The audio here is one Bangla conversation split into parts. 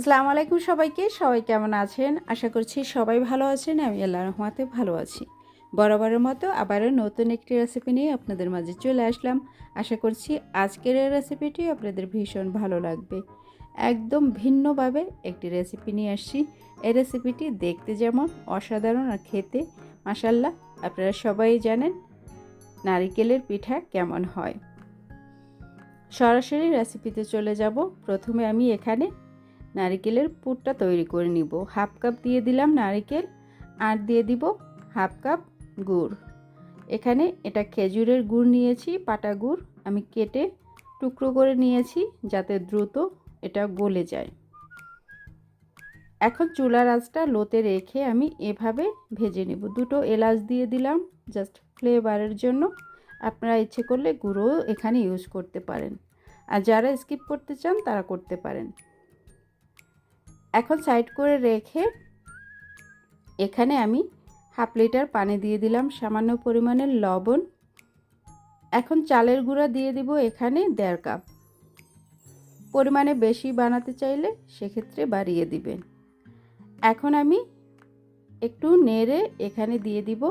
আসসালামু আলাইকুম সবাইকে, সবাই কেমন আছেন? আশা করছি সবাই ভালো আছেন, আমি আল্লাহ রহমাতে ভালো আছি। বরাবরের মতো আবারও নতুন একটি রেসিপি নিয়ে আপনাদের মাঝে চলে আসলাম। আশা করছি আজকের এই রেসিপিটি আপনাদের ভীষণ ভালো লাগবে। একদম ভিন্নভাবে একটি রেসিপি নিয়ে আসছি। এই রেসিপিটি দেখতে যেমন অসাধারণ আর খেতে মাসাল্লাহ আপনারা সবাই জানেন নারিকেলের পিঠা কেমন হয়। সরাসরি রেসিপিতে চলে যাব। প্রথমে আমি এখানে নারিকেলের পুরটা তৈরি করে নিব। হাফ কাপ দিয়ে দিলাম নারিকেল, আর দিয়ে দিব হাফ কাপ গুড়। এখানে এটা খেজুরের গুড় নিয়েছি, পাটা গুড় আমি কেটে টুকরো করে নিয়েছি যাতে দ্রুত এটা গলে যায়। এখন চুলার আঁচটা লোতে রেখে আমি এভাবে ভেজে নেব। দুটো এলাচ দিয়ে দিলাম জাস্ট ফ্লেভারের জন্য। আপনারা ইচ্ছে করলে গুঁড়ো এখানে ইউজ করতে পারেন। আর যারা স্কিপ করতে চান তারা করতে পারেন। এখন সাইড করে রেখে এখানে আমি হাফ লিটার পানি দিয়ে দিলাম, সামান্য পরিমাণের লবণ। এখন চালের গুঁড়া দিয়ে দিব এখানে দেড় কাপ। পরিমাণে বেশি বানাতে চাইলে সেক্ষেত্রে বাড়িয়ে দিবেন। এখন আমি একটু নেড়ে এখানে দিয়ে দিব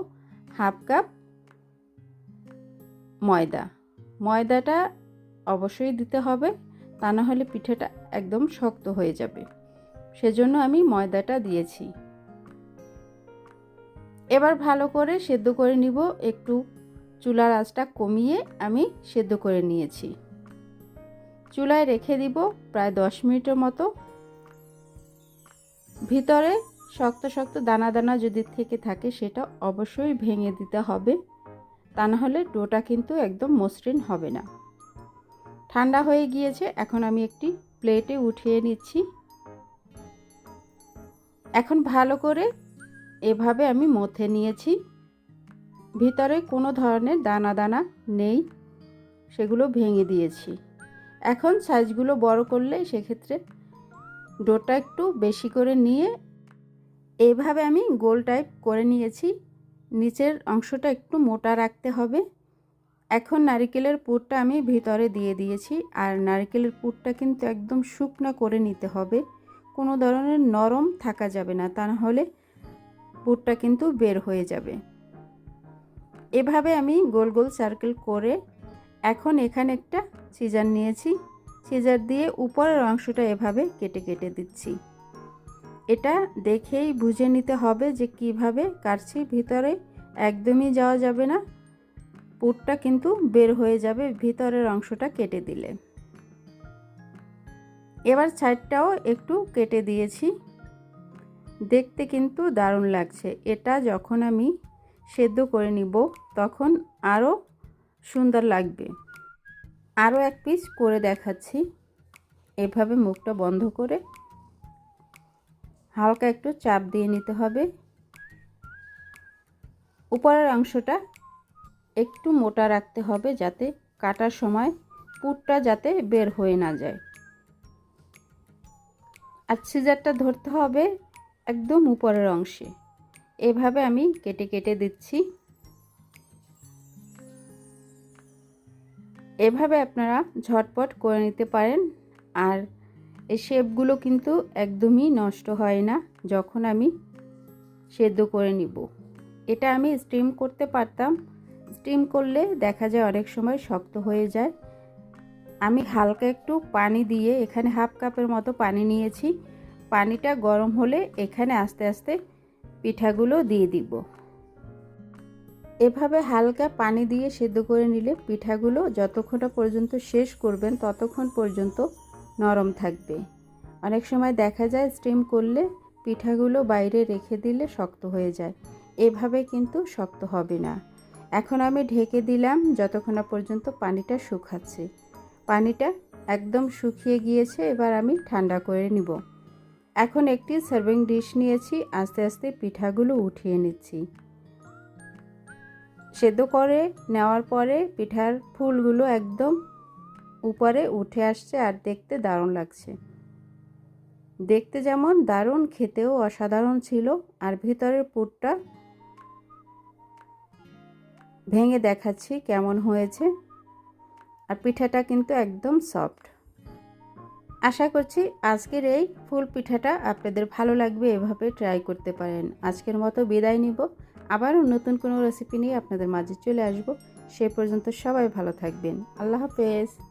হাফ কাপ ময়দা। ময়দাটা অবশ্যই দিতে হবে, তা না হলে পিঠাটা একদম শক্ত হয়ে যাবে। সেজন্য আমি ময়দাটা দিয়েছি। এবার ভালো করে সেদ্ধ করে নিব। একটু চুলার আঁচটা কমিয়ে আমি সেদ্ধ করে নিয়েছি। চুলায় রেখে দিব প্রায় দশ মিনিটের মতো। ভিতরে শক্ত শক্ত দানা দানা যদি থেকে থাকে সেটা অবশ্যই ভেঙে দিতে হবে। তা না হলে ডোটা কিন্তু একদম মসৃণ হবে না। ঠান্ডা হয়ে গিয়েছে। এখন আমি একটি প্লেটে উঠিয়ে নিচ্ছি। এখন ভালো করে এভাবে আমি মথে নিয়েছি। ভিতরে কোনো ধরনের দানা দানা নেই, সেগুলো ভেঙে দিয়েছি। এখন সাইজগুলো বড় করলে সেক্ষেত্রে ডোটা একটু বেশি করে নিয়ে এইভাবে আমি গোল টাইপ করে নিয়েছি। নিচের অংশটা একটু মোটা রাখতে হবে। এখন নারিকেলের পুরটা আমি ভিতরে দিয়ে দিয়েছি, আর নারিকেলের পুরটা কিন্তু একদম শুকনা করে নিতে হবে। কোনো ধরনের নরম থাকা যাবে না, তা হলে পুরটা কিন্তু বের হয়ে যাবে। এভাবে আমি গোল গোল সার্কেল করে এখন এখানে একটা সিজার নিয়েছি। সিজার দিয়ে উপরের অংশটা এভাবে কেটে কেটে দিচ্ছি। এটা দেখেই বুঝে নিতে হবে যে কীভাবে কাটছি, ভিতরে একদমই যাওয়া যাবে না। পুরটা কিন্তু বের হয়ে যাবে ভিতরের অংশটা কেটে দিলে। এবার সাইডটাও একটু কেটে দিয়েছি। দেখতে কিন্তু দারুণ লাগছে। এটা যখন আমি সেদ্ধ করে নিব, তখন আরও সুন্দর লাগবে। আরও এক পিস করে দেখাচ্ছি। এভাবে মুখটা বন্ধ করে হালকা একটু চাপ দিয়ে নিতে হবে। উপরের অংশটা একটু মোটা রাখতে হবে যাতে কাটার সময় পুরটা যাতে বের হয়ে না যায়। আর সিজারটা ধরতে হবে একদম উপরের অংশে। এভাবে আমি কেটে কেটে দিচ্ছি। এভাবে আপনারা ঝটপট করে নিতে পারেন আর এই শেপগুলো কিন্তু একদমই নষ্ট হয় না যখন আমি সেদ্ধ করে নিব। এটা আমি স্টিম করতে পারতাম। স্টিম করলে দেখা যায় অনেক সময় শক্ত হয়ে যায়। আমি হালকা একটু পানি দিয়ে এখানে হাফ কাপের মতো পানি নিয়েছি। পানিটা গরম হলে এখানে আস্তে আস্তে পিঠাগুলো দিয়ে দিব। এভাবে হালকা পানি দিয়ে সেদ্ধ করে নিলে পিঠাগুলো যতক্ষণ পর্যন্ত শেষ করবেন ততক্ষণ পর্যন্ত নরম থাকবে। অনেক সময় দেখা যায় স্টিম করলে পিঠাগুলো বাইরে রেখে দিলে শক্ত হয়ে যায়। এভাবে কিন্তু শক্ত হবে না। এখন আমি ঢেকে দিলাম যতক্ষণ পর্যন্ত পানিটা শুকাচ্ছে। পানিটা একদম শুকিয়ে গিয়েছে, এবার আমি ঠান্ডা করে নিব। এখন একটি সার্ভিং ডিশ নিয়েছি, আস্তে আস্তে পিঠাগুলো উঠিয়ে নিচ্ছি। সেদ্ধ করে নেওয়ার পরে পিঠার ফুলগুলো একদম উপরে উঠে আসছে আর দেখতে দারুণ লাগছে। দেখতে যেমন দারুণ, খেতেও অসাধারণ ছিল আর ভিতরের পুরটা ভেঙে দেখাচ্ছি কেমন হয়েছে। আর পিঠাটা কিন্তু একদম সফট আশা করছি আজকের এই ফুল পিঠাটা আপনাদের ভালো লাগবে, এভাবে ট্রাই করতে পারেন। আজকের মতো বিদায় নিব। আবারও নতুন কোনো রেসিপি নিয়ে আপনাদের মাঝে চলে আসব। সে পর্যন্ত সবাই ভালো থাকবেন। আল্লাহ হাফেজ।